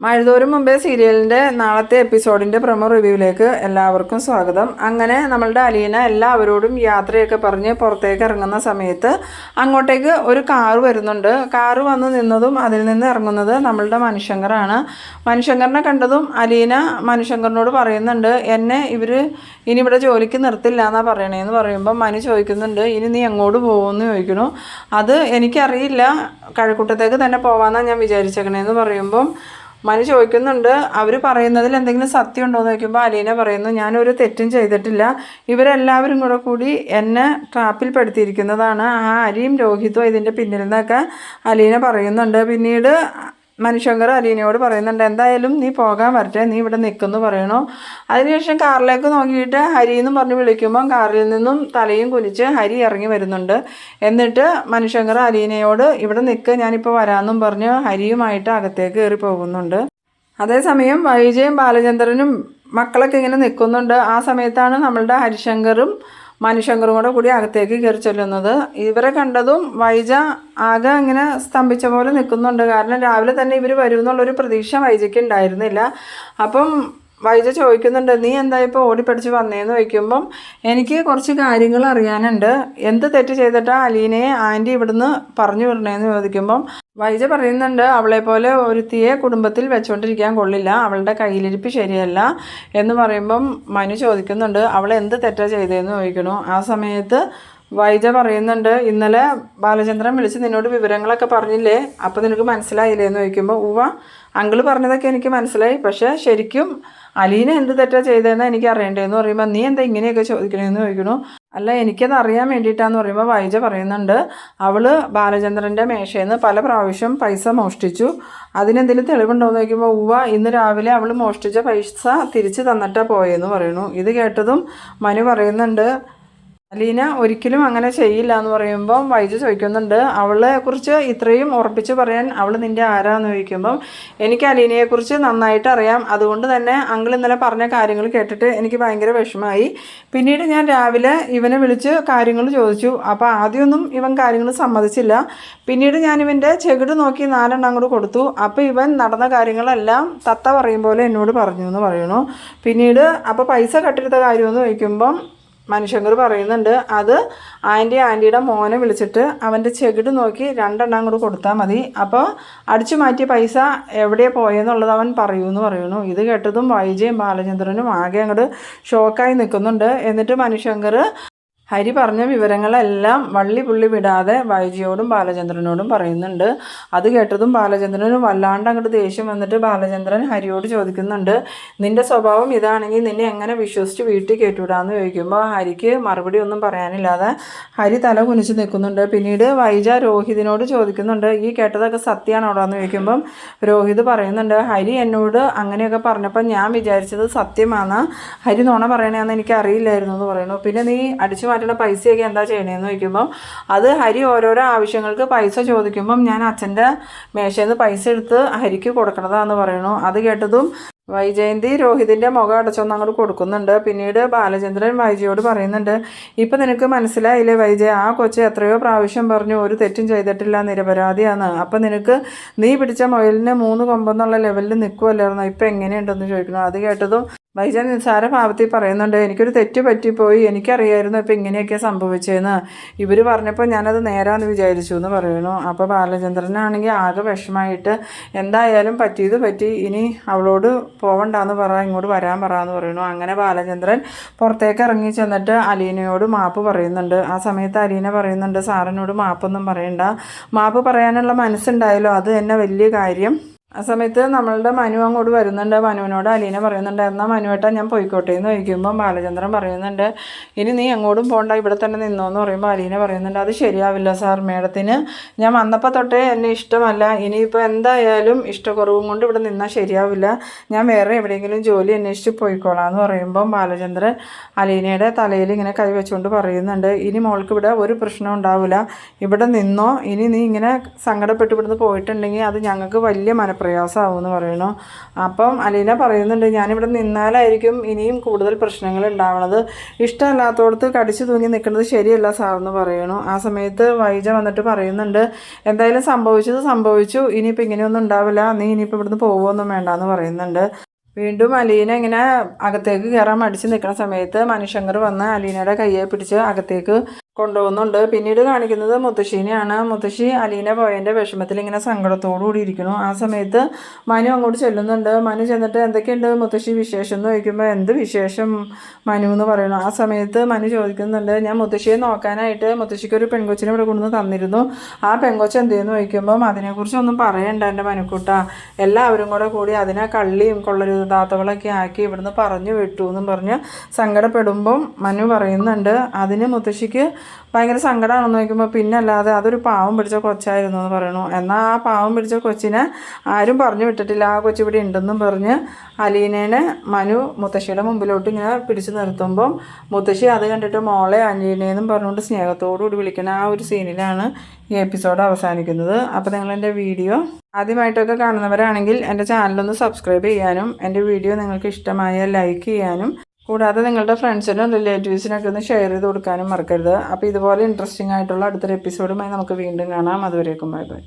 മഴതോറും മുമ്പേ സീരിയലിന്റെ നാളത്തെ എപ്പിസോഡിന്റെ പ്രമോ റിവ്യൂവിലേക്ക് എല്ലാവർക്കും സ്വാഗതം. അങ്ങനെ നമ്മളുടെ അലീന എല്ലാവരോടും യാത്രയൊക്കെ പറഞ്ഞ് പുറത്തേക്ക് ഇറങ്ങുന്ന സമയത്ത് അങ്ങോട്ടേക്ക് ഒരു കാറ് വരുന്നുണ്ട്. കാറ് വന്ന് നിന്നതും അതിൽ നിന്ന് ഇറങ്ങുന്നത് നമ്മളുടെ മനുശങ്കറാണ്. മനുശങ്കറിനെ കണ്ടതും അലീന മനുശങ്കറിനോട് പറയുന്നുണ്ട് എന്നെ ഇവർ ഇനി ഇവിടെ ജോലിക്ക് നിർത്തില്ല എന്നാണ് പറയണേന്ന് പറയുമ്പോൾ മനു ചോദിക്കുന്നുണ്ട് ഇനി നീ എങ്ങോട്ട് പോകുമെന്ന് ചോദിക്കണു അത് എനിക്കറിയില്ല. കഴക്കൂട്ടത്തേക്ക് തന്നെ പോകാമെന്നാണ് ഞാൻ വിചാരിച്ചേക്കണേന്ന് പറയുമ്പം മനു ചോദിക്കുന്നുണ്ട് അവർ പറയുന്നതിൽ എന്തെങ്കിലും സത്യം ഉണ്ടോ എന്ന് ചോദിക്കുമ്പോൾ അലീന പറയുന്നു ഞാനൊരു തെറ്റും ചെയ്തിട്ടില്ല. ഇവരെല്ലാവരും കൂടെ കൂടി എന്നെ ട്രാപ്പിൽ പെടുത്തിയിരിക്കുന്നതാണ് ആ അരിയും രോഹിതും ഇതിന്റെ പിന്നിൽ നിന്നൊക്കെ അലീന പറയുന്നുണ്ട്. പിന്നീട് മനുശങ്കർ അലീനയോട് പറയുന്നുണ്ട് എന്തായാലും നീ പോകാൻ വരട്ടെ നീ ഇവിടെ നിൽക്കുന്നു പറയണു? അതിനുശേഷം കാറിലേക്ക് നോക്കിയിട്ട് ഹരി എന്ന് പറഞ്ഞ് വിളിക്കുമ്പോൾ കാറിൽ നിന്നും തലയും കുലിച്ച് ഹരി ഇറങ്ങി വരുന്നുണ്ട്. എന്നിട്ട് മനുശങ്കർ അലീനയോട് ഇവിടെ നിൽക്ക് ഞാനിപ്പോൾ വരാമെന്നും പറഞ്ഞ് ഹരിയുമായിട്ട് അകത്തേക്ക് കയറി പോകുന്നുണ്ട്. അതേസമയം വൈജയും ബാലചന്ദ്രനും മക്കളൊക്കെ ഇങ്ങനെ നിൽക്കുന്നുണ്ട്. ആ സമയത്താണ് നമ്മളുടെ ഹരിശങ്കറും മനുശങ്കറും കൂടെ കൂടി അകത്തേക്ക് കയറി ചെല്ലുന്നത്. ഇവരെ കണ്ടതും വൈജ ആകെ ഇങ്ങനെ സ്തംഭിച്ച പോലെ നിൽക്കുന്നുണ്ട്. കാരണം രാവിലെ തന്നെ ഇവർ വരും എന്നുള്ളൊരു പ്രതീക്ഷ വൈജയ്ക്ക് ഉണ്ടായിരുന്നില്ല. അപ്പം വൈജ ചോദിക്കുന്നുണ്ട് നീ എന്താ ഇപ്പോൾ ഓടിപ്പടിച്ച് വന്നേന്ന്? ചോദിക്കുമ്പം എനിക്ക് കുറച്ച് കാര്യങ്ങൾ അറിയാനുണ്ട്. എന്ത് തെറ്റ് ചെയ്തിട്ടാ അലീനയെ ആന്റി ഇവിടുന്ന് പറഞ്ഞു വിടണേന്ന്? ചോദിക്കുമ്പം വൈജ പറയുന്നുണ്ട് അവളെ പോലെ ഒരുത്തിയെ കുടുംബത്തിൽ വെച്ചുകൊണ്ടിരിക്കാൻ കൊള്ളില്ല. അവളുടെ കയ്യിലിരിപ്പ് ശരിയല്ല. എന്ന് പറയുമ്പം മനു ചോദിക്കുന്നുണ്ട് അവൾ എന്ത് ചെയ്തതെന്ന് ചോദിക്കണു ആ സമയത്ത് വൈജ പറയുന്നുണ്ട് ഇന്നലെ ബാലചന്ദ്രൻ വിളിച്ച് നിന്നോട് വിവരങ്ങളൊക്കെ പറഞ്ഞില്ലേ? അപ്പോൾ നിനക്ക് മനസ്സിലായില്ലേ എന്ന് ചോദിക്കുമ്പോൾ ഉവ അങ്കിൾ പറഞ്ഞതൊക്കെ എനിക്ക് മനസ്സിലായി. പക്ഷേ ശരിക്കും അലീന എന്ത് തെറ്റാ ചെയ്തതെന്ന് എനിക്ക് അറിയണ്ടേന്ന് പറയുമ്പോൾ നീ എന്താ ഇങ്ങനെയൊക്കെ ചോദിക്കണേന്ന് ചോദിക്കണു. അല്ല എനിക്കത് അറിയാൻ വേണ്ടിയിട്ടാന്ന് പറയുമ്പോൾ വൈജ പറയുന്നുണ്ട് അവൾ ബാലചന്ദ്രന്റെ മേശയിൽ നിന്ന് പല പ്രാവശ്യം പൈസ മോഷ്ടിച്ചു. അതിനെന്തെങ്കിലും തെളിവുണ്ടോ എന്ന് ചോദിക്കുമ്പോൾ ഉവ ഇന്ന് രാവിലെ അവൾ മോഷ്ടിച്ച പൈസ തിരിച്ചു തന്നിട്ടാണ് പോയെന്ന് പറയുന്നു. ഇത് കേട്ടതും മനു പറയുന്നുണ്ട് അലീന ഒരിക്കലും അങ്ങനെ ചെയ്യില്ല എന്ന് പറയുമ്പം വൈജു ചോദിക്കുന്നുണ്ട് അവളെ കുറിച്ച് ഇത്രയും ഉറപ്പിച്ച് പറയാൻ അവൾ നിന്റെ ആരാന്ന് ചോദിക്കുമ്പം എനിക്ക് അലീനയെക്കുറിച്ച് നന്നായിട്ട് അറിയാം. അതുകൊണ്ട് തന്നെ അങ്കിൾ ഇന്നലെ പറഞ്ഞ കാര്യങ്ങൾ കേട്ടിട്ട് എനിക്ക് ഭയങ്കര വിഷമമായി. പിന്നീട് ഞാൻ രാവിലെ ഇവനെ വിളിച്ച് കാര്യങ്ങൾ ചോദിച്ചു. അപ്പോൾ ആദ്യമൊന്നും ഇവൻ കാര്യങ്ങൾ സമ്മതിച്ചില്ല. പിന്നീട് ഞാൻ ഇവന്റെ ചെകിട് നോക്കി നാലെണ്ണം അങ്ങോട്ട് കൊടുത്തു. അപ്പോൾ ഇവൻ നടന്ന കാര്യങ്ങളെല്ലാം തത്ത പറയും പോലെ എന്നോട് പറഞ്ഞു എന്ന് പറയണു പിന്നീട് അപ്പോൾ പൈസ കട്ടെടുത്ത കാര്യമെന്ന് ചോദിക്കുമ്പം മനുശങ്കർ പറയുന്നുണ്ട് അത് ആന്റി ആന്റിയുടെ മോനെ വിളിച്ചിട്ട് അവന്റെ ചെകിട് നോക്കി രണ്ടെണ്ണം കൂടെ കൊടുത്താൽ മതി. അപ്പോൾ അടിച്ചു മാറ്റിയ പൈസ എവിടെ പോയെന്നുള്ളത് അവൻ പറയൂന്ന് പറയുന്നു. ഇത് കേട്ടതും വൈജയും ബാലചന്ദ്രനും ആകെ അങ്ങോട്ട് ഷോക്കായി നിൽക്കുന്നുണ്ട്. എന്നിട്ട് മനുശങ്കർ ഹരി പറഞ്ഞ വിവരങ്ങളെല്ലാം വള്ളി പുള്ളി വിടാതെ വൈജിയോടും ബാലചന്ദ്രനോടും പറയുന്നുണ്ട്. അത് കേട്ടതും ബാലചന്ദ്രനും വല്ലാണ്ട് അങ്ങോട്ട് ദേഷ്യം വന്നിട്ട് ബാലചന്ദ്രൻ ഹരിയോട് ചോദിക്കുന്നുണ്ട് നിന്റെ സ്വഭാവം ഇതാണെങ്കിൽ നിന്നെ എങ്ങനെ വിശ്വസിച്ച് വീട്ടിൽ കേട്ടുവിടാന്ന് ചോദിക്കുമ്പോൾ ഹരിക്ക് മറുപടി ഒന്നും പറയാനില്ലാതെ ഹരി തല കുനിച്ച് നിൽക്കുന്നുണ്ട്. പിന്നീട് വൈജ രോഹിതിനോട് ചോദിക്കുന്നുണ്ട് ഈ കേട്ടതൊക്കെ സത്യമാണോടാ എന്ന് ചോദിക്കുമ്പം രോഹിത് പറയുന്നുണ്ട് ഹരി എന്നോട് അങ്ങനെയൊക്കെ പറഞ്ഞപ്പോൾ ഞാൻ വിചാരിച്ചത് സത്യമാണ് ഹരി നോണ പറയണേന്ന് എനിക്ക് അറിയില്ലായിരുന്നു എന്ന് പറയുന്നു. പിന്നെ നീ അടിച്ചു മാറ്റുന്ന പൈസയൊക്കെ എന്താ ചെയ്യണേന്ന് ചോദിക്കുമ്പം അത് ഹരി ഓരോരോ ആവശ്യങ്ങൾക്ക് പൈസ ചോദിക്കുമ്പം ഞാൻ അച്ഛന്റെ മേശയിൽ നിന്ന് പൈസ എടുത്ത് ഹരിക്ക് കൊടുക്കണതാന്ന് പറയണു അത് കേട്ടതും വൈജയന്തി രോഹിതിന്റെ മുഖം അടച്ചൊന്ന് അങ്ങോട്ട് കൊടുക്കുന്നുണ്ട്. പിന്നീട് ബാലചന്ദ്രൻ വൈജയോട് പറയുന്നുണ്ട് ഇപ്പം നിനക്ക് മനസ്സിലായില്ലേ വൈജയ ആ കൊച്ചു എത്രയോ പ്രാവശ്യം പറഞ്ഞു ഒരു തെറ്റും ചെയ്തിട്ടില്ല നിരപരാധിയാണ് അപ്പം നിനക്ക് നീ പിടിച്ച മുയലിന് മൂന്ന് കൊമ്പെന്നുള്ള ലെവലിൽ നിൽക്കുമല്ലായിരുന്നു ഇപ്പം എങ്ങനെയുണ്ടെന്ന് ചോദിക്കുന്നു. അത് കേട്ടതും വൈജൻ നിസ്സാര ഭാവത്തിൽ പറയുന്നുണ്ട് എനിക്കൊരു തെറ്റ് പറ്റിപ്പോയി എനിക്കറിയായിരുന്നു ഇപ്പം ഇങ്ങനെയൊക്കെ സംഭവിച്ചതെന്ന് ഇവർ പറഞ്ഞപ്പോൾ ഞാനത് നേരാന്ന് വിചാരിച്ചു എന്ന് പറയുന്നു. അപ്പോൾ ബാലചന്ദ്രനാണെങ്കിൽ ആകെ വിഷമായിട്ട് എന്തായാലും പറ്റിയത് പറ്റി ഇനി അവളോട് പോവണ്ടാന്ന് പറ ഇങ്ങോട്ട് വരാൻ പറ എന്ന് പറയുന്നു. അങ്ങനെ ബാലചന്ദ്രൻ പുറത്തേക്ക് ഇറങ്ങി ചെന്നിട്ട് അലീനയോട് മാപ്പ് പറയുന്നുണ്ട്. ആ സമയത്ത് അലീന പറയുന്നുണ്ട് സാറിനോട് മാപ്പൊന്നും പറയണ്ട. മാപ്പ് പറയാനുള്ള മനസ്സുണ്ടായല്ലോ അത് തന്നെ വലിയ കാര്യം. ആ സമയത്ത് നമ്മളുടെ മനു അങ്ങോട്ട് വരുന്നുണ്ട്. മനുവിനോട് അലീന പറയുന്നുണ്ട് എന്നാൽ മനുവേട്ടാ ഞാൻ പോയിക്കോട്ടെ എന്ന് ചോദിക്കുമ്പോൾ ബാലചന്ദ്രൻ പറയുന്നുണ്ട് ഇനി നീ എങ്ങോട്ടും പോകണ്ട ഇവിടെ തന്നെ നിന്നോ എന്ന് പറയുമ്പോൾ അലീന പറയുന്നുണ്ട് അത് ശരിയാവില്ല സാർ മേഡത്തിന് ഞാൻ വന്നപ്പോൾ തൊട്ടേ എന്നെ ഇഷ്ടമല്ല. ഇനിയിപ്പോൾ എന്തായാലും ഇഷ്ടക്കുറവും കൊണ്ട് ഇവിടെ നിന്നാൽ ശരിയാവില്ല. ഞാൻ വേറെ എവിടെയെങ്കിലും ജോലി അന്വേഷിച്ച് പോയിക്കോളാം എന്ന് പറയുമ്പം ബാലചന്ദ്രൻ അലീനയുടെ തലയിൽ ഇങ്ങനെ കൈവച്ചുകൊണ്ട് പറയുന്നുണ്ട് ഇനി മോൾക്ക് ഇവിടെ ഒരു പ്രശ്നം ഉണ്ടാവില്ല. ഇവിടെ നിന്നോ. ഇനി നീ ഇങ്ങനെ സങ്കടപ്പെട്ട് ഇവിടുന്ന് പോയിട്ടുണ്ടെങ്കിൽ അത് ഞങ്ങൾക്ക് വലിയ മനപ്രയാസം മനപ്രയാസമാവും പറയണോ അപ്പം അലീന പറയുന്നുണ്ട് ഞാനിവിടെ നിന്നാലായിരിക്കും ഇനിയും കൂടുതൽ പ്രശ്നങ്ങൾ ഉണ്ടാവണത്. ഇഷ്ടമല്ലാത്തടത്ത് കടിച്ചു തൂങ്ങി നിൽക്കുന്നത് ശരിയല്ല സാർ എന്ന് പറയണു ആ സമയത്ത് വൈജ വന്നിട്ട് പറയുന്നുണ്ട് എന്തായാലും സംഭവിച്ചത് സംഭവിച്ചു. ഇനിയിപ്പോൾ ഇങ്ങനെയൊന്നും ഉണ്ടാവില്ല. നീ ഇനിയിപ്പോൾ ഇവിടുന്ന് പോകുമൊന്നും വേണ്ടെന്ന് പറയുന്നുണ്ട്. വീണ്ടും അലീന ഇങ്ങനെ അകത്തേക്ക് കയറാൻ മടിച്ച് നിൽക്കുന്ന സമയത്ത് മനുഷ്യങ്കർ വന്ന് അലീനയുടെ കയ്യെ പിടിച്ച് അകത്തേക്ക് കൊണ്ടുപോകുന്നുണ്ട്. പിന്നീട് കാണിക്കുന്നത് മുത്തശ്ശീനെയാണ്. മുത്തശ്ശി അലീന പോയതിന്റെ വിഷമത്തിൽ ഇങ്ങനെ സങ്കടത്തോടു കൂടി ഇരിക്കുന്നു. ആ സമയത്ത് മനു അങ്ങോട്ട് ചെല്ലുന്നുണ്ട്. മനു ചെന്നിട്ട് എന്തൊക്കെയുണ്ട് മുത്തശ്ശി വിശേഷം എന്ന് ചോദിക്കുമ്പോൾ എന്ത് വിശേഷം മനു? എന്ന് പറയുന്നു. ആ സമയത്ത് മനു ചോദിക്കുന്നുണ്ട് ഞാൻ മുത്തശ്ശിയെ നോക്കാനായിട്ട് മുത്തശ്ശിക്ക് ഒരു പെൺകൊച്ചിനെ ഇവിടെ കൊണ്ടുവന്ന് തന്നിരുന്നു. ആ പെൺകൊച്ച് എന്തെന്ന് ചോദിക്കുമ്പം അതിനെക്കുറിച്ചൊന്നും പറയണ്ട എന്റെ മനുക്കൂട്ട. എല്ലാവരും കൂടെ കൂടി അതിനെ കള്ളിയും കൊള്ളരുതാത്തവളൊക്കെ ആക്കി ഇവിടുന്ന് പറഞ്ഞു വിട്ടു എന്നും പറഞ്ഞ് സങ്കടപ്പെടുമ്പം മനു പറയുന്നുണ്ട്. അതിന് മുത്തശ്ശിക്ക് ഭയങ്കര സങ്കടമാണെന്ന് നോക്കുമ്പോൾ പിന്നെ അല്ലാതെ അതൊരു പാവം പിടിച്ച കൊച്ചായിരുന്നു എന്ന് പറയുന്നു. എന്നാൽ ആ പാവം പിടിച്ച കൊച്ചിനെ ആരും പറഞ്ഞു വിട്ടിട്ടില്ല. ആ കൊച്ചു ഇവിടെ ഉണ്ടെന്നും പറഞ്ഞ് അലീനേനെ മനു മുത്തശ്ശിയുടെ മുമ്പിലോട്ട് ഇങ്ങനെ പിടിച്ചു നിർത്തുമ്പം മുത്തശ്ശി അത് കണ്ടിട്ട് മോളെ അലീനേന്നും പറഞ്ഞുകൊണ്ട് സ്നേഹത്തോടുകൂടി വിളിക്കുന്ന ആ ഒരു സീനിലാണ് ഈ എപ്പിസോഡ് അവസാനിക്കുന്നത്. അപ്പോൾ നിങ്ങളെന്റെ വീഡിയോ ആദ്യമായിട്ടൊക്കെ കാണുന്നവരാണെങ്കിൽ എന്റെ ചാനലൊന്ന് സബ്സ്ക്രൈബ് ചെയ്യാനും എന്റെ വീഡിയോ നിങ്ങൾക്ക് ഇഷ്ടമായ ലൈക്ക് ചെയ്യാനും കൂടാതെ നിങ്ങളുടെ ഫ്രണ്ട്സിനും റിലേറ്റീവ്സിനൊക്കെ ഒന്ന് ഷെയർ ചെയ്ത് കൊടുക്കാനും മറക്കരുത്. അപ്പോൾ ഇതുപോലെ ഇൻട്രസ്റ്റിംഗ് ആയിട്ടുള്ള അടുത്തൊരു എപ്പിസോഡുമായി നമുക്ക് വീണ്ടും കാണാം. അതുവരേക്കും ബൈ ബൈ